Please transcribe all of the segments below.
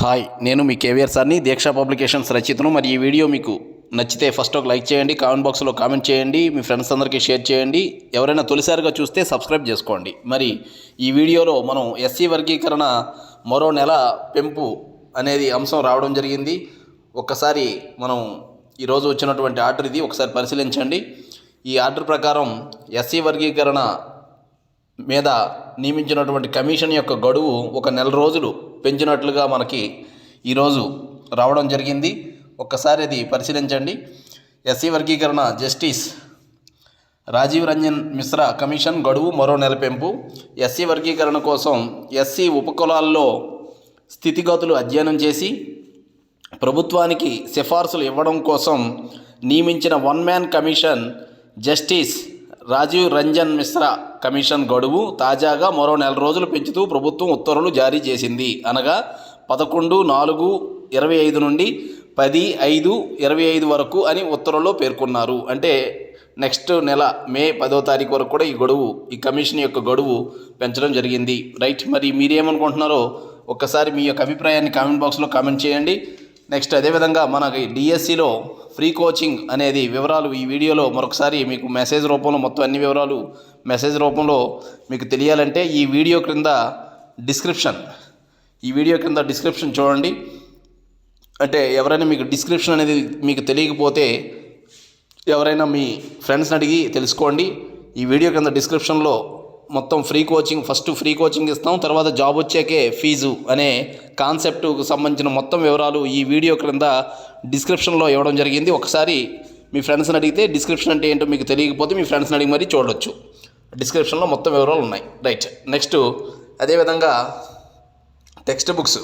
Hi నేను మీ కేవీఆర్ సార్ని దీక్ష publications రచితను మరి ఈ వీడియో మీకు నచ్చితే ఫస్ట్ ఒక లైక్ చేయండి కామెంట్ బాక్స్లో కామెంట్ చేయండి మీ ఫ్రెండ్స్ అందరికీ షేర్ చేయండి. ఎవరైనా తొలిసారిగా చూస్తే సబ్స్క్రైబ్ చేసుకోండి. మరి ఈ వీడియోలో మనం ఎస్సీ వర్గీకరణ మరో నెల పెంపు అనేది అంశం రావడం జరిగింది. ఒక్కసారి మనం ఈరోజు వచ్చినటువంటి ఆర్డర్ ఇది ఒకసారి పరిశీలించండి. ఈ ఆర్డర్ ప్రకారం ఎస్సీ వర్గీకరణ మీద నియమించినటువంటి కమిషన్ యొక్క గడువు ఒక నెల రోజులు. పెంచినట్లుగా మనకి ఈరోజు రావడం జరిగింది. ఒక్కసారి అది పరిశీలించండి. ఎస్సీ వర్గీకరణ జస్టిస్ రాజీవ్ రంజన్ మిశ్రా కమిషన్ గడువు మరో నెల పెంపు ఎస్సీ వర్గీకరణ కోసం ఎస్సీ ఉపకులాల్లో స్థితిగతులు అధ్యయనం చేసి ప్రభుత్వానికి సిఫార్సులు ఇవ్వడం కోసం నియమించిన one man commission justice Rajiv Ranjan Mishra commission గడువు తాజాగా మరో నెల రోజులు పెంచుతూ ప్రభుత్వం ఉత్తర్వులు జారీ చేసింది. అనగా పదకొండు నాలుగు ఇరవై ఐదు నుండి పది ఐదు ఇరవై ఐదు వరకు అని ఉత్తర్వుల్లో పేర్కొన్నారు. అంటే నెక్స్ట్ నెల మే పదో తారీఖు వరకు కూడా ఈ గడువు ఈ కమిషన్ యొక్క గడువు పెంచడం జరిగింది. రైట్ మరి మీరేమనుకుంటున్నారో ఒక్కసారి మీ యొక్క అభిప్రాయాన్ని కామెంట్ బాక్స్లో కామెంట్ చేయండి. నెక్స్ట్ అదేవిధంగా మనకి డిఎస్సిలో ఫ్రీ కోచింగ్ అనేది వివరాలు ఈ వీడియోలో మరొకసారి మీకు మెసేజ్ రూపంలో మొత్తం అన్ని వివరాలు మెసేజ్ రూపంలో మీకు తెలియాలంటే ఈ వీడియో క్రింద డిస్క్రిప్షన్. ఈ వీడియో క్రింద డిస్క్రిప్షన్ చూడండి. అంటే ఎవరైనా మీకు డిస్క్రిప్షన్ అనేది మీకు తెలియకపోతే ఎవరైనా మీ ఫ్రెండ్స్ని అడిగి తెలుసుకోండి. ఈ వీడియో కింద డిస్క్రిప్షన్లో మొత్తం free coaching first free coaching ఇస్తాం. తర్వాత జాబ్ వచ్చాకే ఫీజు అనే కాన్సెప్ట్కు సంబంధించిన మొత్తం వివరాలు ఈ వీడియో క్రింద డిస్క్రిప్షన్లో ఇవ్వడం జరిగింది. ఒకసారి మీ ఫ్రెండ్స్ని అడిగితే డిస్క్రిప్షన్ అంటే ఏంటో మీకు తెలియకపోతే మీ ఫ్రెండ్స్ని అడిగి మరీ చూడవచ్చు డిస్క్రిప్షన్లో మొత్తం వివరాలు ఉన్నాయి. రైట్. నెక్స్ట్ అదేవిధంగా టెక్స్ట్ బుక్స్.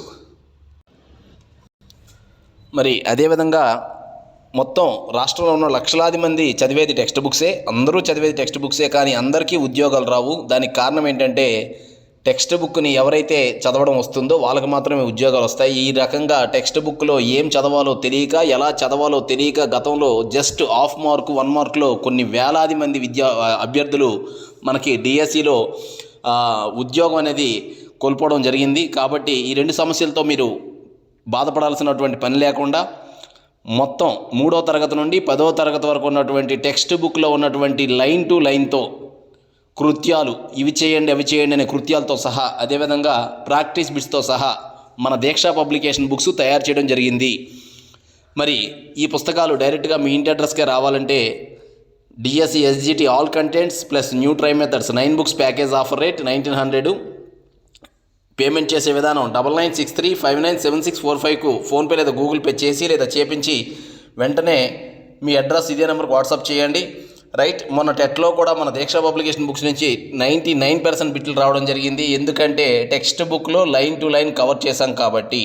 మరి అదేవిధంగా మొత్తం రాష్ట్రంలో ఉన్న లక్షలాది మంది చదివేది టెక్స్ట్ బుక్సే. అందరూ చదివేది టెక్స్ట్ బుక్సే కానీ అందరికీ ఉద్యోగాలు రావు. దానికి కారణం ఏంటంటే టెక్స్ట్ బుక్ని ఎవరైతే చదవడం వస్తుందో వాళ్ళకి మాత్రమే ఉద్యోగాలు వస్తాయి. ఈ రకంగా టెక్స్ట్ బుక్లో ఏం చదవాలో తెలియక ఎలా చదవాలో తెలియక గతంలో జస్ట్ హాఫ్ మార్క్ వన్ మార్క్లో కొన్ని వేలాది మంది విద్యా అభ్యర్థులు మనకి డిఎస్సిలో ఉద్యోగం అనేది కోల్పోవడం జరిగింది. కాబట్టి ఈ రెండు సమస్యలతో మీరు బాధపడాల్సినటువంటి పని లేకుండా మొత్తం మూడో తరగతి నుండి పదో తరగతి వరకు ఉన్నటువంటి టెక్స్ట్ బుక్లో ఉన్నటువంటి లైన్ టు లైన్తో కృత్యాలు ఇవి చేయండి అవి చేయండి అనే కృత్యాలతో సహా అదేవిధంగా ప్రాక్టీస్ బిట్స్తో సహా మన దీక్ష పబ్లికేషన్ బుక్స్ తయారు చేయడం జరిగింది. మరి ఈ పుస్తకాలు డైరెక్ట్గా మీ ఇంటి అడ్రస్కే రావాలంటే DSC SGT all contents plus new try methods nine books package offer rate nineteen hundred. Payment చేసే విధానం double nine six three five nine seven six four ఫైవ్కు PhonePe లేదా గూగుల్ పే చేసి లేదా చేపించి వెంటనే మీ అడ్రస్ ఇదే నెంబర్కి వాట్సాప్ చేయండి. రైట్ మొన్న టెట్లో కూడా మన దీక్ష పబ్లికేషన్ బుక్స్ నుంచి నైంటీ నైన్ పర్సెంట్ బిట్లు రావడం జరిగింది. ఎందుకంటే టెక్స్ట్ బుక్లో లైన్ టు లైన్ కవర్ చేశాం కాబట్టి.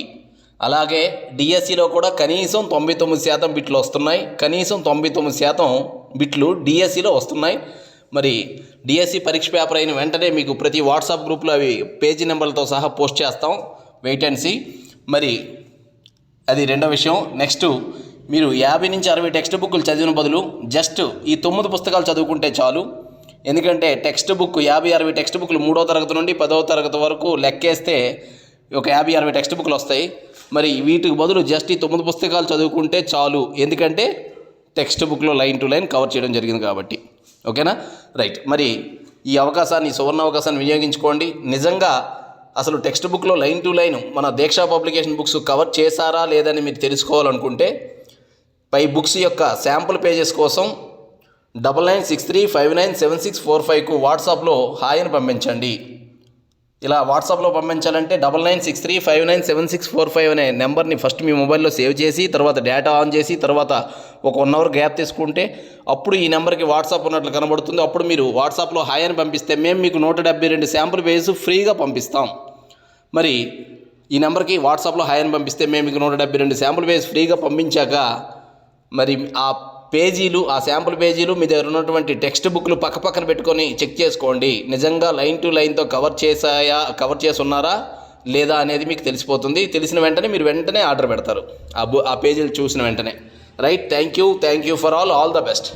అలాగే డిఎస్సిలో కూడా కనీసం తొంభై తొమ్మిది శాతం బిట్లు వస్తున్నాయి. కనీసం తొంభై తొమ్మిది శాతం బిట్లు డిఎస్సిలో వస్తున్నాయి. మరి డిఎస్సి పరీక్ష పేపర్ అయిన వెంటనే మీకు ప్రతి వాట్సాప్ గ్రూప్లో అవి పేజీ నెంబర్లతో సహా పోస్ట్ చేస్తాం. వెయిట్ అండ్ సీ మరి అది రెండో విషయం. నెక్స్ట్ మీరు యాభై నుంచి అరవై టెక్స్ట్ బుక్లు చదివిన బదులు జస్ట్ ఈ తొమ్మిది పుస్తకాలు చదువుకుంటే చాలు. ఎందుకంటే టెక్స్ట్ బుక్ యాభై అరవై టెక్స్ట్ బుక్లు మూడో తరగతి నుండి పదవ తరగతి వరకు లెక్కేస్తే ఒక యాభై అరవై టెక్స్ట్ బుక్లు వస్తాయి. మరి వీటికి బదులు జస్ట్ ఈ తొమ్మిది పుస్తకాలు చదువుకుంటే చాలు. ఎందుకంటే టెక్స్ట్ బుక్లో లైన్ టు లైన్ కవర్ చేయడం జరిగింది కాబట్టి. ఓకేనా? రైట్ మరి ఈ అవకాశాన్ని సువర్ణ అవకాశాన్ని వినియోగించుకోండి. నిజంగా అసలు టెక్స్ట్ బుక్లో లైన్ టు లైన్ మన దీక్షా పబ్లికేషన్ బుక్స్ కవర్ చేశారా లేదని మీరు తెలుసుకోవాలనుకుంటే పై బుక్స్ యొక్క శాంపుల్ పేజెస్ కోసం double nine six three five nine seven six four ఫైవ్కు వాట్సాప్లో హాయ్ అని పంపించండి. ఇలా వాట్సాప్లో పంపించాలంటే double nine six three five nine seven six four five అనే నెంబర్ని ఫస్ట్ మీ మొబైల్లో సేవ్ చేసి తర్వాత డేటా ఆన్ చేసి తర్వాత ఒక వన్ అవర్ గ్యాప్ తీసుకుంటే అప్పుడు ఈ నెంబర్కి వాట్సాప్ ఉన్నట్లు కనబడుతుంది. అప్పుడు మీరు వాట్సాప్లో హాయ్ అని పంపిస్తే మేము మీకు నూట డెబ్బై రెండు శాంపుల్ పేజెస్ ఫ్రీగా పంపిస్తాం. మరి ఈ నెంబర్కి వాట్సాప్లో హాయ్ అని పంపిస్తే మేము మీకు నూట డెబ్బై రెండు శాంపుల్ పేజెస్ ఫ్రీగా పంపించాక మరి ఆ పేజీలు ఆ శాంపుల్ పేజీలు మీ దగ్గర ఉన్నటువంటి టెక్స్ట్ బుక్లు పక్క పక్కన పెట్టుకొని చెక్ చేసుకోండి. నిజంగా లైన్ టు లైన్తో కవర్ చేసాయా కవర్ చేసి ఉన్నారా లేదా అనేది మీకు తెలిసిపోతుంది. తెలిసిన వెంటనే మీరు వెంటనే ఆర్డర్ పెడతారు. ఆ బు ఆ పేజీలు చూసిన వెంటనే. Right thank you thank you for all all the best.